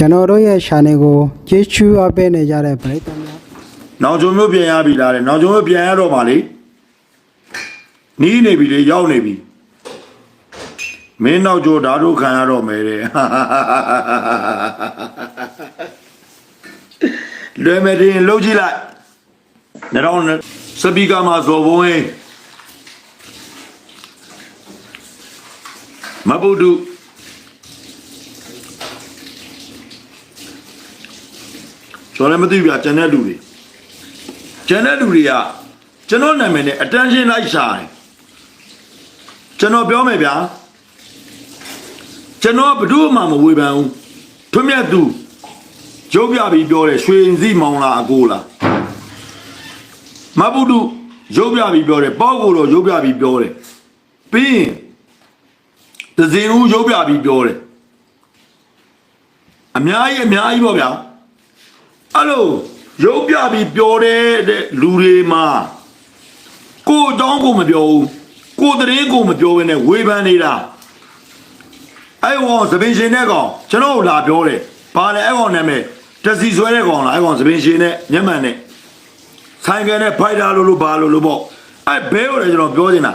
ကျွန်တော်တို့ရဲ့ channel ကိုကျေးဇူးအပ်ပေးနေကြတဲ့ပရိသတ်များနောင်ချုံမျိုးပြန်ရပြီလားတဲ့နောင်ချုံမျိုးပြန်ရတော့ပါလေနီးနေပြီလေရောက်နေပြီမင်းနောက်ကျိုးဓာတ်တို့ခံရတော့မယ်တဲ့လွယ်မယ်တင်လှုပ်ကြည့်လိုက်နေတော့စပီကာမှာဇော်ဘုံဝင်မပုဒ္ဒု ကျွန်တော်လည်းမသိဘူးဗျာကျန်တဲ့လူတွေကျန်တဲ့လူတွေကကျွန်တော်နာမည်နဲ့ attention လိုက်ရှာတယ်ကျွန်တော်ပြောမယ်ဗျာကျွန်တော်ဘယ်သူမှမဝေဖန်ဘူးထွမြတ်သူရုပ်ပြပြီးပြောတယ်ရွှေရင်စီမောင်လားအကိုလားမဘုဒ္ဓရုပ်ပြပြီးပြောတယ်ပေါ့ကိုတော့ရုပ်ပြပြီးပြောတယ်ပြီးရင်တဇင်ဦးရုပ်ပြပြီးပြောတယ်အများကြီးအများကြီးပေါ့ဗျာ အဲ့လိုရုပ်ပြပြီးပြောတဲ့တဲ့လူတွေမှာကိုယ်အကြောင်းကိုမပြောဘူးကိုယ်တရင်ကိုမပြောဘဲနဲ့ဝေဖန်နေတာအဲ့ကောင်သပင်ရှင်တဲ့ကောင်ကျွန်တော်တို့လာပြောတယ်ဘာလဲအဲ့ကောင်နာမည်တစီဆွဲတဲ့ကောင်လားအဲ့ကောင်သပင်ရှင်နဲ့မျက်မှန်နဲ့ဆိုင်ကယ်နဲ့ဖိုက်တာလို့လို့ဘာလို့လို့ပေါ့အဲ့ဘဲကိုလည်းကျွန်တော်ပြောနေတာ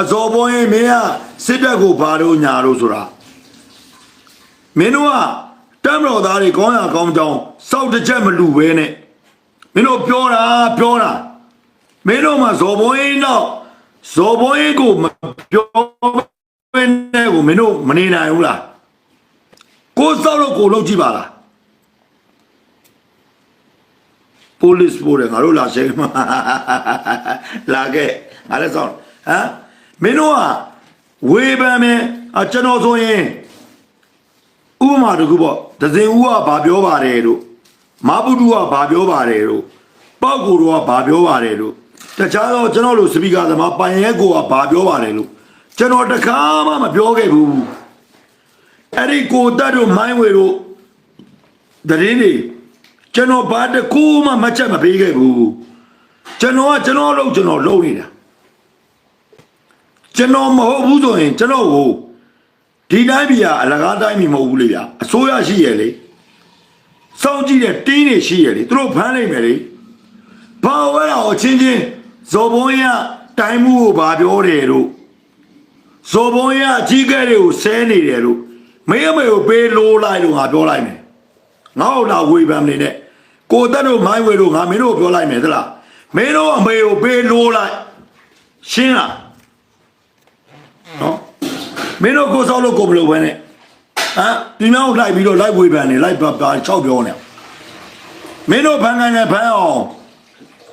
အစောပေါ်ရင်မင်းကစစ်တပ်ကိုဘာလို့ညာလို့ဆိုတာမင်းတို့က တမ်းတော်သားတွေကောင်းရကောင်းကြောင်းစောက်တစ်ချက်မလူပဲနဲ့မင်းတို့ပြောတာပြောတာမင်းတို့မှဇော်ဘွင်းတော့ဇော်ဘွင်းကိုမပြောဘဲနဲ့ကိုမင်းတို့မနေနိုင်ဘူးလားကိုစောက်လို့ကိုလုပ်ကြည့်ပါလား police ပို့တယ်ငါတို့လာရှိမှာလာခဲ့ငါလည်းစောင့်ဟမ်မင်းတို့ကဝေဖန်မယ်အကျွန်တော်ဆိုရင် ဥပမာတစ်ခုပေါ့ဒဇင်ဦးကဘာပြောပါတယ်လို့မဘုဒ္ဓကဘာပြောပါတယ်လို့ပောက်ကိုတော့ကဘာပြောပါတယ်လို့တခြားတော့ကျွန်တော်တို့စပီကာသမားပိုင်ရဲကိုကဘာပြောပါတယ်လို့ကျွန်တော်တခါမှမပြောခဲ့ဘူးအဲ့ဒီကိုတက်တို့မိုင်းဝေတို့တရင်တွေကျွန်တော်ဘာတကူမှမချက်မပေးခဲ့ဘူးကျွန်တော်ကကျွန်တော်လုပ်ကျွန်တော်လုပ်နေတာကျွန်တော်မဟုတ်ဘူးဆိုရင်ကျွန်တော်ကို ဒီတိုင်းပြည်ကအလကားတိုင်းပြည်မဟုတ်ဘူးလေဗျာအစိုးရရှိရလေစောင့်ကြည့်တဲ့တင်းတွေရှိရလေသူတို့ဖမ်းနိုင်မယ်လေဘာဝဲတော့အချင်းချင်းဇော်ဘုံရတိုင်းမှုကိုဘာပြောတယ်လို့ဇော်ဘုံရအကြီးကဲတွေကိုဆဲနေတယ်လို့မင်းအမေကိုပေးလိုးလိုက်လို့ငါပြောလိုက်မယ်ငါ့ကိုလာဝေဖန်နေနဲ့ကိုတက်တို့မိုင်းဝေတို့ငါမင်းတို့ကိုပြောလိုက်မယ်သလားမင်းတို့အမေကိုပေးလိုးလိုက်ရှင်းလားနော် မင်းတို့ကိုစောက်လို့ကိုမလို့ပဲနဲ့ဟမ်ဒီမြောက်လိုက်ပြီးတော့လိုက်ဝေဖန်နေလိုက်ပါပါ၆ပြောနေမင်းတို့ဖန်ကန်နဲ့ဖန်အောင်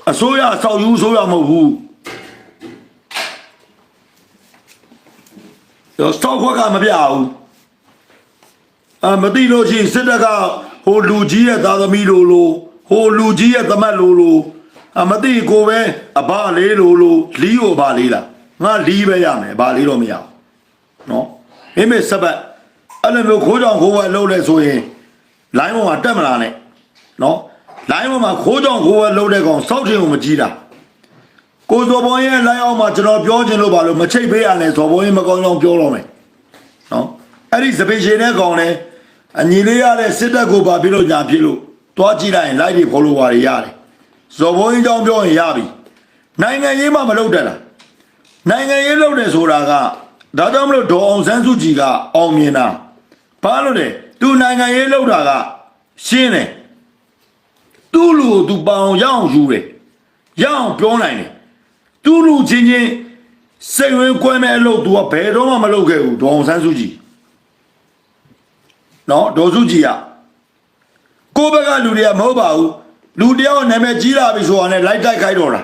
အစိုးရစောက်ယူအစိုးရမဟုတ်ဘူးတော့စောက်ခွက်ကမပြဘူးအမသိလို့ရှိရင်စစ်တပ်ကဟိုလူကြီးရဲ့သားသမီးလိုလိုဟိုလူကြီးရဲ့သမက်လိုလိုအမသိကိုပဲအဘလေးလိုလိုလီးကိုဘာလေးလားငါလီးပဲရမယ်ဘာလေးတော့မရဘူးနော် မိမိစပတ်အဲ့လိုမျိုးခိုးကြောင်ခိုးဝဲလှုပ်လဲဆိုရင်လိုင်းပေါ်မှာတက်မလာနဲ့နော်လိုင်းပေါ်မှာခိုးကြောင်ခိုးဝဲလှုပ်တဲ့ကောင်စောက်ထင်ကိုမကြည့်တာကိုစော်ဘောင်းရဲ့လိုင်းအောင်မှာကျွန်တော်ပြောချင်လို့ပါလို့မချိတ်ပေးရနဲ့စော်ဘောင်းရဲ့မကောင်းကြောင်ပြောတော့မယ်နော်အဲ့ဒီစပင်ရှင်တဲ့ကောင်လဲအညီလေးရတဲ့စစ်တပ်ကိုပါပြလို့ညာပြလို့တွားကြည့်လိုက်ရင်လိုက်ပြီးဖော်လို့ပါရရတယ်စော်ဘောင်းကြောင်ပြောရင်ရပြီနိုင်ငံရေးမှမလုပ်တတ်လားနိုင်ငံရေးလုပ်တယ်ဆိုတာက ဒါကြောင့်မလို့ဒေါ်အောင်ဆန်းစုကြည်ကအောင်မြင်တာဘာလို့လဲသူနိုင်ငံရေးလုပ်တာကရှင်းတယ်သူ့လူကိုသူပအောင်ရအောင်ယူတယ်ရအောင်ပြောနိုင်တယ်သူ့လူချင်းချင်းစိတ်ဝင်ကွဲမဲ့အလုပ်သူကဘယ်တော့မှမလုပ်ခဲ့ဘူးဒေါ်အောင်ဆန်းစုကြည်နော်ဒေါ်စုကြည်ကကိုယ့်ဘက်ကလူတွေကမဟုတ်ပါဘူးလူတယောက်နာမည်ကြီးလာပြီဆိုတာနဲ့လိုက်တိုက်ခိုက်တော့တာ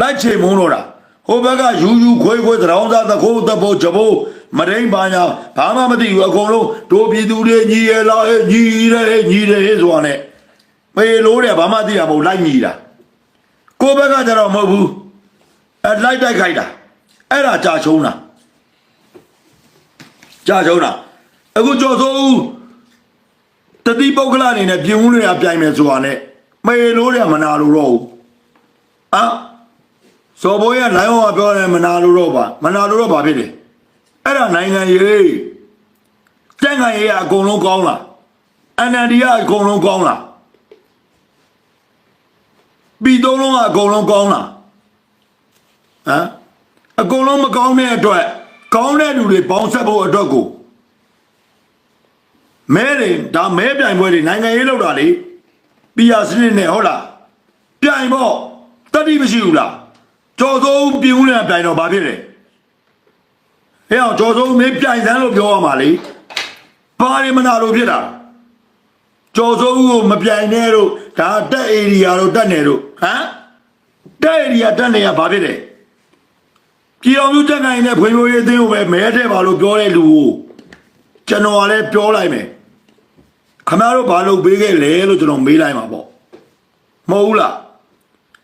လိုက်ချေမုန်းတော့တာ ဟိုဘက်ကယူယူခွေးခွေးသရောင်းသားသခိုးသဖို့ဂျဘိုးမရင်းပါညာဘာမှမသိဘူးအကုန်လုံးတို့ပြည်သူတွေညီရလားဟဲ့ညီတယ်ညီတယ်ဆိုတာနဲ့ပေလို့တယ်ဘာမှသိတာမဟုတ်လိုက်ညီတာကိုယ့်ဘက်ကကျတော့မဟုတ်ဘူးအဲလိုက်တိုက်ခိုက်တာအဲ့ဒါကြာချုံးတာကြာချုံးတာအခုကြော်စိုးဦးတတိပုဂ္ဂလအနေနဲ့ပြင်ဦးတွေကပြိုင်မယ်ဆိုတာနဲ့မေလို့တယ်မနာလို့တော့ဘူးအာ စော်ဘိုးရလိုင်းဝါပြောတယ်မနာလို့တော့ပါမနာလို့တော့ပါဖြစ်တယ်အဲ့ဒါနိုင်ငံရေးတက်ငံရေးကအကုန်လုံးကောင်းလား NLD ကအကုန်လုံးကောင်းလားပြည်သုံးလုံးကအကုန်လုံးကောင်းလားဟမ်အကုန်လုံးမကောင်းတဲ့အတွက်ကောင်းတဲ့လူတွေပေါင်းဆက်ဖို့အတွက်ကိုမဲတွေဒါမဲပြိုင်ပွဲတွေနိုင်ငံရေးလောက်တာလေပီယာစနစ်နဲ့ဟုတ်လားပြိုင်ပေါ့တတိမရှိဘူးလား ကြော်စိုးပြင်းဦးနဲ့ပြိုင်တော့ဘာဖြစ်လဲဟဲ့အောင်ကြော်စိုးမင်းပြိုင်စမ်းလို့ပြောရမှာလေဘာတွေမနာလို့ဖြစ်တာကြော်စိုးကိုမပြိုင်နဲ့တော့ဒါတက်ဧရိယာတို့တက်နေတို့ဟမ်တက်ဧရိယာတက်နေရဘာဖြစ်လဲပြည်အောင်စုတက်နိုင်တဲ့ဖွံ့ဖြိုးရေးအသင်းကိုပဲမဲတဲ့ပါလို့ပြောတဲ့လူကိုကျွန်တော်ကလည်းပြောလိုက်မယ်ခမရတို့ဘာလုပ်ပေးခဲ့လဲလို့ကျွန်တော်မေးလိုက်မှာပေါ့မဟုတ်ဘူးလား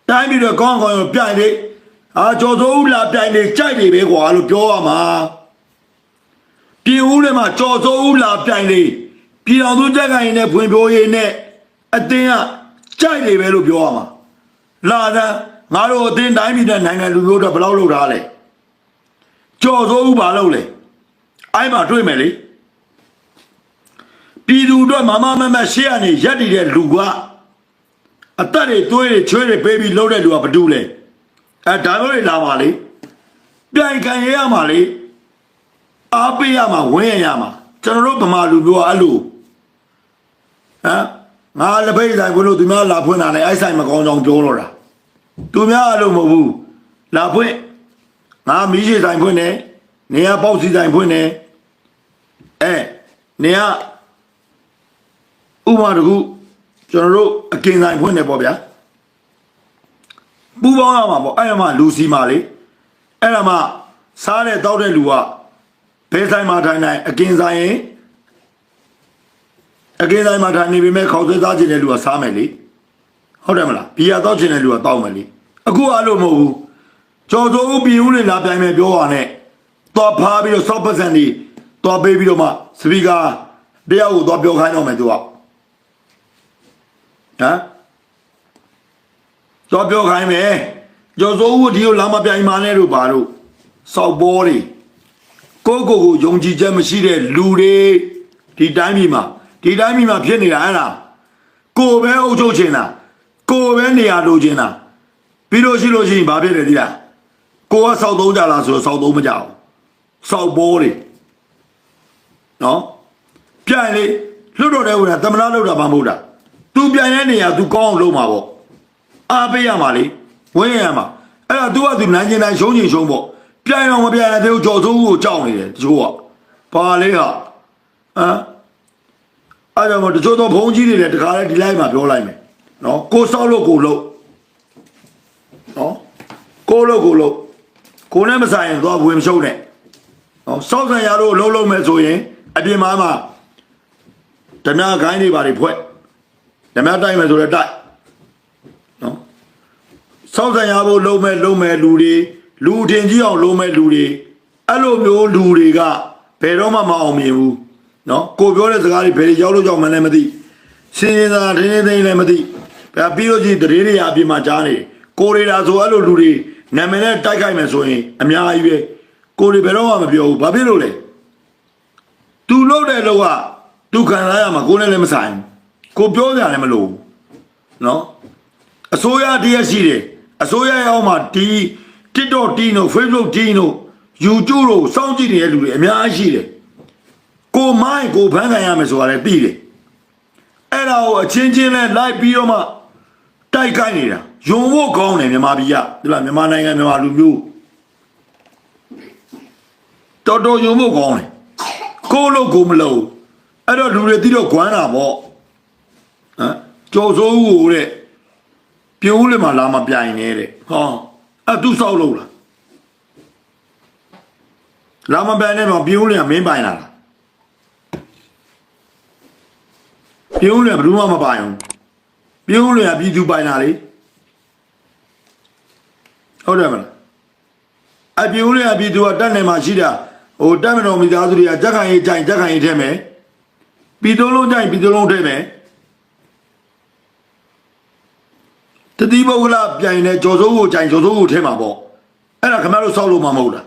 တိုင်းပြည်တော့ကောင်းကောင်းပြိုင်နေ အာကျော်စိုးဦးလာပြိုင်နေကြိုက်နေပဲကွာလို့ပြောရမှာပြည်ဦးထဲမှာကျော်စိုးဦးလာပြိုင်နေပြည်အောင်စုတက်နိုင်တဲ့ဖွံ့ဖြိုးရေးနဲ့အသင်းကကြိုက်နေပဲလို့ပြောရမှာလာတဲ့ငါတို့အသင်းတိုင်းပြည်နဲ့နိုင်ငံလူမျိုးတော့ဘယ်လောက်လုပ်ထားလဲကြော်စိုးဦးဘာလုပ်လဲအဲ့မှာတွေ့မယ်လေပြည်သူတို့မမမမရှေ့ကနေရက်တည်တဲ့လူကအသက်တွေသွေးတွေချွေးတွေပေးပြီးလှုပ်တဲ့လူကဘာတူလဲ အဲဒါမျိုးတွေလာပါလေပြိုင်ခံရရမှာလေအားပေးရမှာဝင်းရရမှာကျွန်တော်တို့ဗမာလူမျိုးကအဲ့လိုဟမ်ငါလက်ဖိတ်ဆိုင်ဘုလို့သူများလာဖွင့်တာလေအဲ့ဆိုင်မကောင်းကြောင်ပြောတော့တာသူများအဲ့လိုမဟုတ်ဘူးလာဖွင့်ငါမီးရှိဆိုင်ဖွင့်နေနေရပေါက်စီဆိုင်ဖွင့်နေအဲနေရဥပမာတခုကျွန်တော်တို့အကင်ဆိုင်ဖွင့်နေပေါ့ဗျာ ပူပေါင်းရမှာပေါ့အဲ့ဒါမှလူစီမာလေအဲ့ဒါမှစားတဲ့တောက်တဲ့လူကဘယ်ဆိုင်မှာထိုင်နိုင်အကင်ဆိုင်ရင်အကင်ဆိုင်မှာထိုင်နေပြီမဲ့ခေါက်သွေးသားခြင်းတဲ့လူကစားမယ်လေဟုတ်တယ်မလားဘီယာတောက်ခြင်းတဲ့လူကတောက်မယ်လေအခုအဲ့လိုမဟုတ်ဘူးကျော်စိုးဦးပြည်ဦးနေလာပြိုင်မယ်ပြောရနဲ့သွားဖားပြီးတော့စောက်ပတ်စံဒီသွားပေးပြီးတော့မှစပီကာတရားကိုသွားပြောခိုင်းတော့မယ်သူကဟမ် သွားပြောခိုင်းမယ်ကျော်စိုးဦးဒီကိုလာမပြိုင်မာနဲ့လို့ပါလို့စောက်ဘောတွေကိုကိုကိုယုံကြည်ချက်မရှိတဲ့လူတွေဒီတိုင်းပြည်မှာဒီတိုင်းပြည်မှာဖြစ်နေတာအဲ့ဒါကိုပဲအုပ်ချုပ်ချင်တာကိုပဲနေရာလိုချင်တာပြီးလို့ရှိလို့ရှိရင်ဘာဖြစ်လဲဒီလားကိုကစောက်သုံးကြလားဆိုတော့စောက်သုံးမကြဘူးစောက်ဘောတွေနော်ပြိုင်လေလွတ်တော်တဲ့ဝင်တာတမနာလောက်တာမှမဟုတ်တာ तू ပြိုင်တဲ့နေရာ तू ကောင်းအောင်လုပ်မှာပေါ့ အားပေးရမှာလေဝင်းရမှာအဲ့ဒါ तू က तू နိုင်ကျင်နိုင်ရှုံးကျင်ရှုံးပေါ့ပြိုင်အောင်မပြိုင်ရသေးဘူးကြော်စိုးဦးကိုကြောက်နေတယ်တချို့ကဘာလေးဟာဟမ်အဲ့ဒါမှတချို့တော့ဘုံကြီးတွေလည်းတခါလေဒီလိုက်မှာပြောလိုက်မယ်နော်ကိုစောက်လို့ကိုလို့နော်ကိုလို့ကိုလို့ကိုနဲ့မဆိုင်ရင်သွားဝင်မရှုံးနဲ့ဟောစောက်ဆန်ရတို့လုံးလုံးမဲ့ဆိုရင်အပြင်မှာမှာဓမြခိုင်းတွေပါတွေဖွဲ့ဓမြတိုက်မယ်ဆိုလည်းတိုက်နော် စောက်ဆန်ရဖို့လုံးမဲ့လုံးမဲ့လူတွေလူထင်ကြီးအောင်လုံးမဲ့လူတွေအဲ့လိုမျိုးလူတွေကဘယ်တော့မှမအောင်မြင်ဘူးနော်ကိုပြောတဲ့စကားတွေဘယ်ရောက်လို့ကြောက်မှန်းလည်းမသိစင်ရင်သာထင်းထင်းသိမ်းလည်းမသိဒါပြီးလို့ချင်းတရေတွေအပြင်မှာကြားနေတယ်ကိုရီလာဆိုအဲ့လိုလူတွေနာမည်နဲ့တိုက်ခိုက်မယ်ဆိုရင်အများကြီးပဲကိုရီဘယ်တော့မှမပြောဘူးဘာဖြစ်လို့လဲသူလုပ်တဲ့လောကသူခံစားရမှာကိုနဲ့လည်းမဆိုင်ဘူးကိုပြောကြလည်းမလို့ဘူးနော်အစိုးရတရက်ရှိတယ် အစိုးရရောက်မှာဒီ TikTok တီးတို့ Facebook တီးတို့ YouTube တို့စောင့်ကြည့်နေတဲ့လူတွေအများကြီးရှိတယ်ကိုမိုင်းကိုဖန်ခံရမယ်ဆိုတာလည်းသိတယ်အဲ့ဒါကိုအချင်းချင်းလဲလိုက်ပြီးတော့မှတိုက်ခိုက်နေတာယုံဖို့ကောင်းတယ်မြန်မာပြည်ကဒီလားမြန်မာနိုင်ငံမြန်မာလူမျိုးတော်တော်ယုံဖို့ကောင်းတယ်ကိုလို့ကိုမလို့အဲ့တော့လူတွေတိတော့ခွမ်းတာပေါ့ဟမ်ကြော်စိုးဦးကိုတဲ့ ပြိုးလေးမှာလာမပြိုင်နေတဲ့ဟောအဲ့သူစောက်လို့လားလာမပြိုင်နေမှာပြိုးလေးကမင်းပိုင်လာလားပြိုးလေးကဘယ်သူမှမပိုင်ဘူးပြိုးလေးကပြည်သူပိုင်တာလေဟုတ်တယ်မလားအပြိုးလေးကပြည်သူကတက်နေမှာရှိတာဟိုတက်မတော်မိသားစုတွေကကြက်ခံရေးကြိုင်ကြက်ခံရေးထဲမယ်ပြည်သူလုံးကြိုင်ပြည်သူလုံးထဲမယ် တတိပုဂ္ဂလပြိုင်နေကြော်စိုးကိုကြိုင်ကြော်စိုးကိုထဲမှာပေါ့အဲ့ဒါခင်ဗျားတို့စောက်လို့မှမဟုတ်လား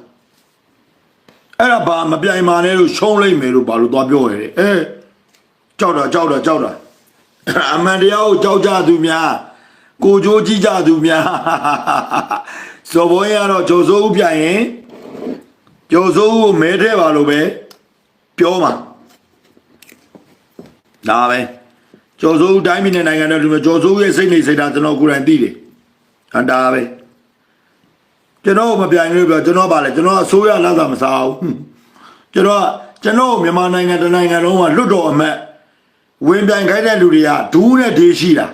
အဲ့ဒါဘာမပြိုင်ပါနဲ့လို့ရှုံးလိုက်မယ်လို့ဘာလို့သွားပြောရဲအဲကြောက်တာကြောက်တာကြောက်တာအမှန်တရားကိုကြောက်ကြသူများကိုကြိုးကြည့်ကြသူများစော်ဘွဲကတော့ဂျိုစိုးဦးပြရင်ဂျိုစိုးဦးကိုမဲထဲပါလို့ပဲပြောမှာဒါပဲ ဂျိုစိုးဦးတိုင်းပြည်နဲ့နိုင်ငံတော်လူမျိုးဂျိုစိုးဦးရဲ့စိတ်နေစိတ်ဓာတ်ကျွန်တော်ကိုယ်တိုင်သိတယ်ဟန်ဒါပဲကျွန်တော်မပြိုင်လို့ပြောကျွန်တော်ပါလေကျွန်တော်အစိုးရလက်သာမစားဘူးဟွန်းကျွန်တော်ကကျွန်တော်မြန်မာနိုင်ငံတစ်နိုင်ငံလုံးကလွတ်တော်အမတ်ဝင်ပြိုင်ခိုင်းတဲ့လူတွေကဒူးနဲ့ဒေးရှိတာ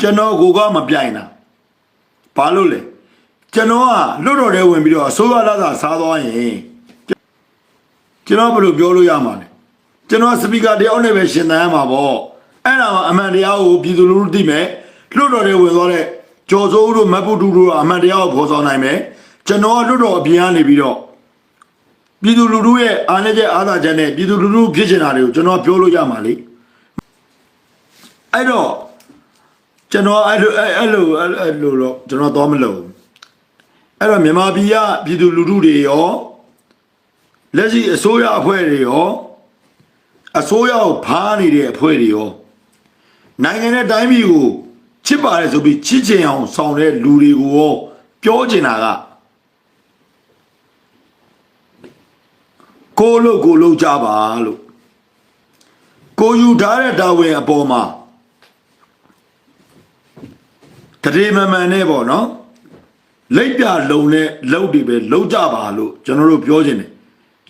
ကျွန်တော်ကိုကမပြိုင်တာဘာလို့လဲကျွန်တော်ကလွတ်တော်ထဲဝင်ပြီးတော့အစိုးရလက်သာစားသွားရင်ကျွန်တော်ဘယ်လိုပြောလို့ရမှာလဲကျွန်တော်စပီကာတယောက်နဲ့ပဲရှင်သန်ရမှာပေါ့ အဲ့ဒါမှအမှန်တရားကိုပြည်သူလူထုသိမယ်လွတ်တော်ထဲဝင်သွားတဲ့ကျော်စိုးဦးတို့မတ်ပုတူတို့ကအမှန်တရားကိုဖော်ဆောင်နိုင်မယ်ကျွန်တော်ကလွတ်တော်အပြင်ကနေပြီးတော့ပြည်သူလူထုရဲ့အားနည်းချက်အားသာချက်နဲ့ပြည်သူလူထုဖြစ်ချင်တာတွေကိုကျွန်တော်ပြောလို့ရမှာလေအဲ့တော့ကျွန်တော်အဲ့လိုအဲ့အဲ့လိုအဲ့လိုတော့ကျွန်တော်တော့မလုပ်ဘူးအဲ့တော့မြန်မာပြည်ကပြည်သူလူထုတွေရောလက်ရှိအစိုးရအဖွဲ့တွေရောအစိုးရကိုဖားနေတဲ့အဖွဲ့တွေရော နိုင်ငံနဲ့တိုင်းပြည်ကိုချစ်ပါတယ်ဆိုပြီးချစ်ချင်အောင်ဆောင်တဲ့လူတွေကိုရောပြောချင်တာကကိုလို့ကိုလို့ကြပါလို့ကိုယူထားတဲ့တာဝန်အပေါ်မှာတရေမမှန်နဲ့ပေါ့နော်လက်ပြလုံနဲ့လုံတွေပဲလုံကြပါလို့ကျွန်တော်တို့ပြောခြင်းတယ်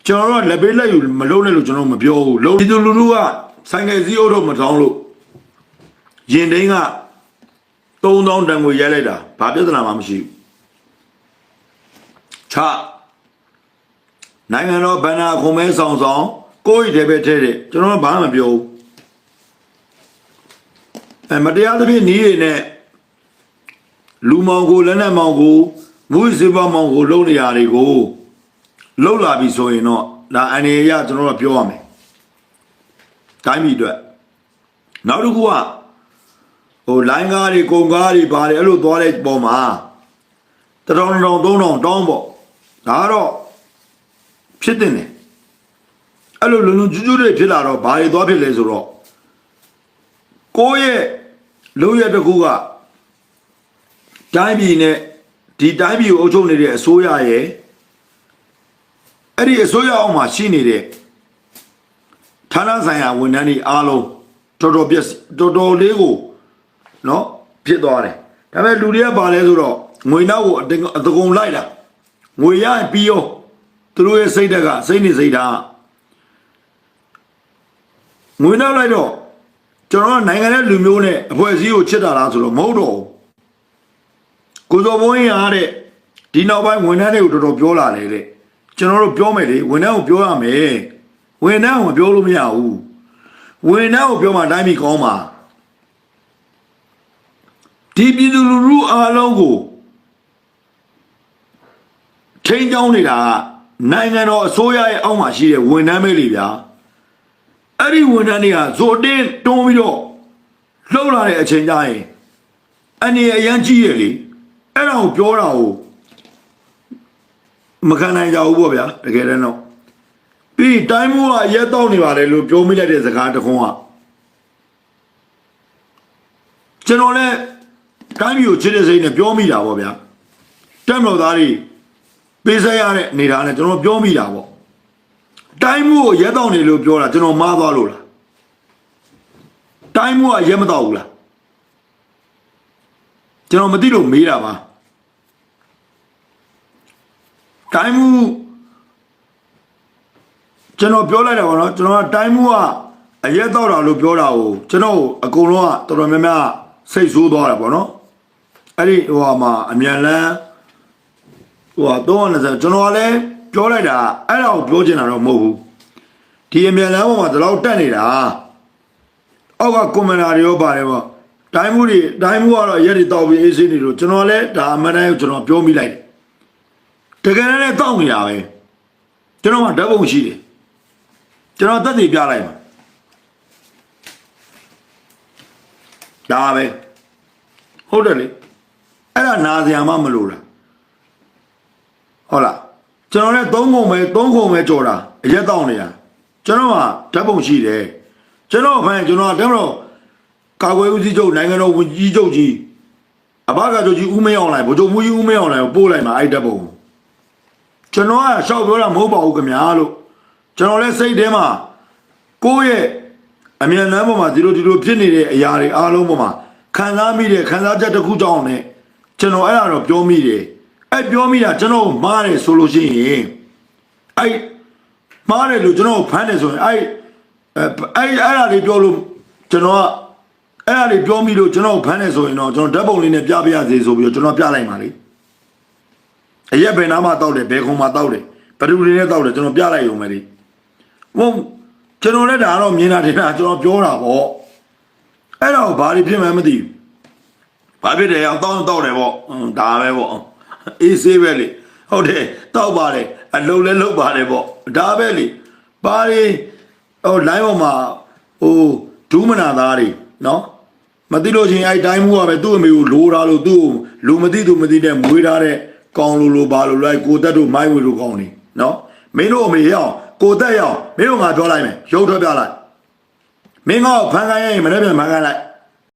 ကျွန်တော်တို့ကလက်ပေးလက်ယူမလုံနဲ့လို့ကျွန်တော်မပြောဘူးလုံဒီလိုလူလူကဆိုင်ငယ်စည်းအုပ်တော့မထောင်းလို့ ရင်တိန်က3000တန်ကိုရိုက်လိုက်တာဘာပြဿနာမှမရှိဘူးချနိုင်ငံတော်ဗန္နာခုံမဲဆောင်ဆောင်ကိုယ့်ရဲ့တပည့်ထဲတဲ့ကျွန်တော်ကဘာမှမပြောဘူးအဲမတရားသဖြင့်နီးရည်နဲ့လူမောင်ကိုလက်နက်မောင်ကိုမူစေဘမောင်ကိုလုံနေရာတွေကိုလုံလာပြီဆိုရင်တော့ဒါအနေရကျွန်တော်တို့ပြောရမယ်တိုင်းပြည်အတွက်နောက်တစ်ခုက ဟိုလိုင်းကားတွေကုန်ကားတွေပါတယ်အဲ့လိုသွားတဲ့ပုံမှာတထောင်တထောင်သုံးထောင်တောင်းပေါ့ဒါကတော့ဖြစ်တဲ့နေအဲ့လိုလုံလုံကျူးကျူးတွေဖြစ်လာတော့ဘာတွေသွားဖြစ်လဲဆိုတော့ကိုယ့်ရဲ့လုံရတစ်ခုကတိုင်းပြည်နဲ့ဒီတိုင်းပြည်ကိုအုပ်ချုပ်နေတဲ့အစိုးရရဲ့အဲ့ဒီအစိုးရအောက်မှာရှိနေတဲ့ဌာနဆိုင်ရာဝန်ထမ်းတွေအားလုံးတော်တော်ပြက်တော်တော်လေးကို နော်ဖြစ်သွားတယ်ဒါပေမဲ့လူတွေကပါလဲဆိုတော့ငွေနောက်ကိုအတအတကုံလိုက်တာငွေရရင်ပြီးရောသူတို့ရဲ့စိတ်ဓာတ်ကစိတ်နေစိတ်ဓာတ်ငွေနောက်လိုက်တော့ကျွန်တော်ကနိုင်ငံရဲ့လူမျိုးနဲ့အဖွဲ့အစည်းကိုချစ်တာလားဆိုတော့မဟုတ်တော့ဘူးကိုစောဘုန်းကြီးရတဲ့ဒီနောက်ပိုင်းဝန်ထမ်းတွေကိုတော်တော်ပြောလာတယ်တဲ့ကျွန်တော်တို့ပြောမယ်လေဝန်ထမ်းကိုပြောရမယ်ဝန်ထမ်းကိုမပြောလို့မရဘူးဝန်ထမ်းကိုပြောမှတိုင်းပြည်ကောင်းမှာ ဒီပြည်သူလူထုအားလုံးကိုထိန်းချောင်းနေတာကနိုင်ငံတော်အစိုးရရဲ့အောက်မှာရှိတဲ့ဝန်ထမ်းပဲလေဗျာအဲ့ဒီဝန်ထမ်းတွေကဇိုတင်းတွန်းပြီးတော့လှုပ်လာတဲ့အချိန်ကျရင်အနေအရန်ကြီးရလေအဲ့ဒါကိုပြောတာကိုမခံနိုင်ကြဘူးပေါ့ဗျာတကယ်တမ်းတော့ပြီးတိုင်းမိုးကရက်တော့နေပါလေလို့ပြောမိလိုက်တဲ့စကားတစ်ခွန်းကကျွန်တော်လည်း တိုင်းပြည်ကိုချစ်တဲ့စိတ်နဲ့ပြောမိတာပေါ့ဗျာတက်မလို့သားတွေပေးဆက်ရတဲ့အနေထားနဲ့ကျွန်တော်ပြောမိတာပေါ့တိုင်းမှုကိုရဲတောင်းနေလို့ပြောတာကျွန်တော်မှားသွားလို့လားတိုင်းမှုကရဲမတော့ဘူးလားကျွန်တော်မသိလို့မေးတာပါတိုင်းမှုကျွန်တော်ပြောလိုက်တာပေါ့နော်ကျွန်တော်ကတိုင်းမှုကအရဲတော့တာလို့ပြောတာကိုကျွန်တော်အကုန်လုံးကတော်တော်များများစိတ်ဆိုးသွားတာပေါ့နော် အဲ့ဒီဟိုဟာမှာအမြန်လန်းဟို320ကျွန်တော်ကလည်းပြောလိုက်တာအဲ့ဒါကိုပြောချင်တာတော့မဟုတ်ဘူးဒီအမြန်လမ်းပေါ်မှာဒီလောက်တက်နေတာအောက်ကကွန်မန်ဒါတွေရောပါတယ်ပေါ့တိုင်းမှုတွေတိုင်းမှုကတော့ရက်တွေတောက်ပြီးအေးဆေးနေလို့ကျွန်တော်လည်းဒါအမှန်တိုင်းကိုကျွန်တော်ပြောမိလိုက်တယ်တကယ်လည်းတောက်နေတာပဲကျွန်တော်ကဓာတ်ပုံရှိတယ်ကျွန်တော်တက်တည်ပြလိုက်ပါဒါပဲဟုတ်တယ်လေ အဲ့ဒါနာစရာမှမလိုလားဟုတ်လားကျွန်တော်လည်းသုံးခုံပဲသုံးခုံပဲကြော်တာအရက်တောင်းနေတာကျွန်တော်ကဓာတ်ပုံရှိတယ်ကျွန်တော်ဖန်ကျွန်တော်တမတော်ကာကွယ်ဦးစီးချုပ်နိုင်ငံတော်ဝန်ကြီးချုပ်ကြီးအဘကချုပ်ကြီးဦးမင်းအောင်လိုက်ဗိုလ်ချုပ်မူကြီးဦးမင်းအောင်လိုက်ကိုပို့လိုက်မှာအဲ့တပ်ပုံကျွန်တော်ကရှောက်ပြောတာမဟုတ်ပါဘူးခင်ဗျာလို့ကျွန်တော်လည်းစိတ်ထဲမှာကိုယ့်ရဲ့အမြန်လမ်းပေါ်မှာဒီလိုဒီလိုဖြစ်နေတဲ့အရာတွေအားလုံးပေါ်မှာခံစားမိတဲ့ခံစားချက်တစ်ခုကြောင့်နဲ့ ကျွန်တော်အဲ့ဒါတော့ပြောမိတယ်အဲ့ပြောမိတာကျွန်တော်မားတယ်ဆိုလို့ရှိရင်အဲ့မားတယ်လို့ကျွန်တော်ဖမ်းတယ်ဆိုရင်အဲ့အဲ့အဲ့ဒါလေးပြောလို့ကျွန်တော်ကအဲ့ဒါလေးပြောမိလို့ကျွန်တော်ဖမ်းတယ်ဆိုရင်တော့ကျွန်တော်ဓာတ်ပုံလေးနဲ့ပြပြရစေဆိုပြီးတော့ကျွန်တော်ပြလိုက်ပါလေအရက်ဘယ်နားမှာတောက်တယ်ဘယ်ခုံမှာတောက်တယ်ဘယ်သူတွေနဲ့တောက်တယ်ကျွန်တော်ပြလိုက်ရုံပဲလေဟုတ်ကျွန်တော်လည်းဒါတော့မြင်တာတင်တာကျွန်တော်ပြောတာပေါ့အဲ့တော့ဘာတွေဖြစ်မှန်းမသိဘူး ဘာဖြစ်တယ်အောင်တောင်းတောက်တယ်ပေါ့อืมဒါပဲပေါ့အေးဆေးပဲလေဟုတ်တယ်တောက်ပါတယ်အလုံးလဲလုံးပါတယ်ပေါ့ဒါပဲလေဘာတွေဟို line ပေါ်မှာဟိုဒူးမနာသားတွေနော်မသိလို့ချင်းအဲ့တိုင်းမှုကပဲသူ့အမေကိုလိုထားလို့သူ့ကိုလူမသိသူမသိတဲ့မွေးထားတဲ့ကောင်းလို့လို့ဘာလို့လဲကိုတက်တို့မိုင်းဝေလို့ကောင်းနေနော်မင်းတို့အမေရအောင်ကိုတက်ရအောင်မင်းတို့ငါပြောလိုက်မယ်ရုပ်ထွက်ပြလိုက်မင်းကဖန်ခိုင်းရင်မနေ့ပြန်ဖန်ခိုင်းလိုက်